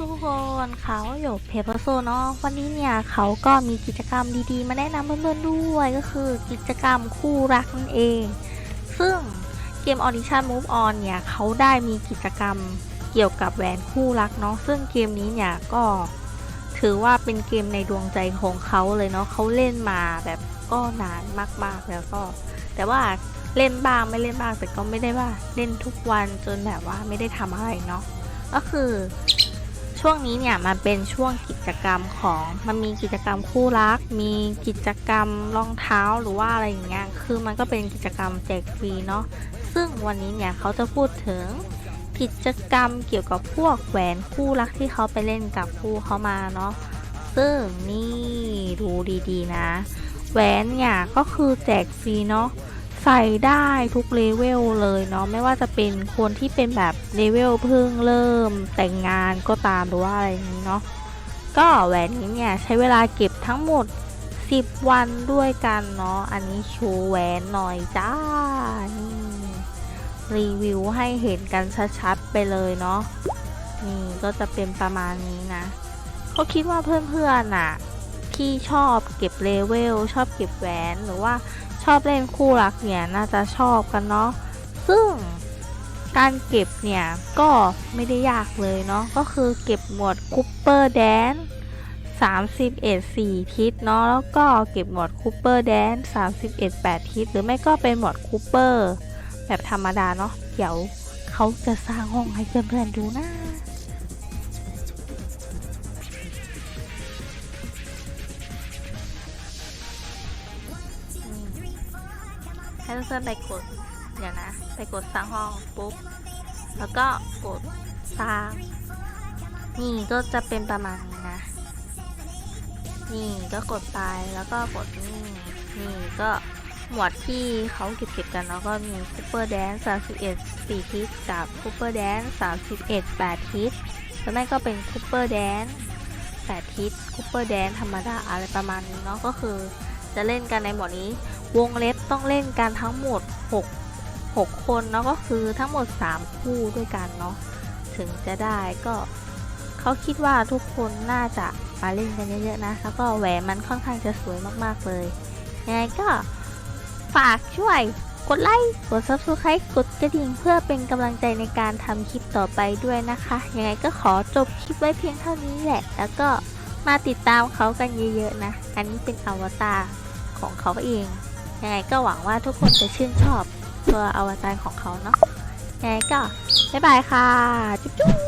วนเขาอยู่เพเปอร์โซเนาะวันนี้เนี่ยเขาก็มีกิจกรรมดีๆ มาแนะนำเพื่อนๆด้วยก็คือกิจกรรมคู่รักนั่นเอง ซึ่งเกม Audition Move On เนี่ยเขาได้มีกิจกรรมเกี่ยวกับแหวนคู่รักเนาะซึ่งเกมนี้เนี่ยก็ถือว่าเป็นเกมในดวงใจของเขาเลยเนาะเขาเล่นมาแบบก็นานมากๆแล้วก็ แต่ว่าเล่นบ้างไม่เล่นบ้างแต่ก็ไม่ได้ว่าเล่นทุกวันจนแบบว่าไม่ได้ทำอะไรเนาะก็คือ ช่วงนี้เนี่ยมันเป็นช่วงกิจกรรมของมันมีกิจกรรมคู่รัก มีกิจกรรมรองเท้าหรือว่าอะไรอย่างเงี้ยคือมันก็เป็นกิจกรรมแจกฟรีเนาะซึ่งวันนี้เนี่ยเขาจะพูดถึงกิจกรรมเกี่ยวกับพวกแหวนคู่รักที่เขาไปเล่นกับคู่เขามาเนาะซึ่งนี่ดูดีๆนะ แหวนเนี่ยก็คือแจกฟรีเนาะ ใส่ได้ทุกเลเวลเลยเนาะไม่ว่าจะเป็นคนที่เป็นแบบเลเวลเพิ่งเริ่มแต่งงานก็ตามหรือว่าอะไรนี้เนาะก็แหวนนี้เนี่ยใช้เวลาเก็บทั้งหมด 10 วันด้วยกันเนาะอันนี้ชว์แหวนหน่อยจ้านี่รีวิวให้เห็นกันชัดๆไปเลยเนาะนี่ก็จะเป็นประมาณนี้นะเขาคิดว่าเพื่อนๆน่ะที่ชอบเก็บเลเวลชอบเก็บแหวนหรือว่า ชอบเล่นคู่รักเนี่ยน่าจะชอบกันเนาะซึ่งการเก็บเนี่ยก็ไม่ได้ยากเลยเนาะก็คือเก็บหมวดคูเปอร์แดน31 4 ทิศเนาะแล้วก็เก็บหมวดคูเปอร์แดน31 8 ทิศหรือไม่ก็เป็นหมวดคูเปอร์แบบธรรมดาเนาะเดี๋ยวเขาจะสร้างห้องให้เพื่อนๆดูนะ ให้เพื่อนๆไปกด เดี๋ยวนะ ไปกดสร้างห้องปุ๊บ แล้วก็กดสร้าง นี่ก็จะเป็นประมาณนี้นะ นี่ก็กดไปแล้วก็กดนี่ นี่ก็หมวดที่เขาเก็บๆกันแล้วก็มีคูเปอร์แดน31 4ทิศกับคูเปอร์แดน31 8ทิศแล้วนั่ก็เป็นคูเปอร์แดน8ทิศคูเปอร์แดนธรรมดาอะไรประมาณนี้เนาะก็คือจะเล่นกันในหมวดนี้ วงเล็บต้องเล่นกันทั้งหมด 6 6 คนเนาะก็คือทั้งหมด 3 คู่ด้วยกันเนาะถึงจะได้ก็เขาคิดว่าทุกคนน่าจะมาเล่นกันเยอะๆนะแล้วก็แหวนมันค่อนข้างจะสวยมากๆเลยยังไงก็ฝากช่วยกดไลค์กด subscribe กดกระดิ่งเพื่อเป็นกำลังใจในการทำคลิปต่อไปด้วยนะคะยังไงก็ขอจบคลิปไว้เพียงเท่านี้แหละ แล้วก็มาติดตามเขากันเยอะๆนะ อันนี้เป็นอวตารของเขาเอง ยังไงก็หวังว่าทุกคนจะชื่นชอบตัวอวตารของเขาเนาะยังไงก็บ๊ายบายค่ะ จุ๊บจุ๊บ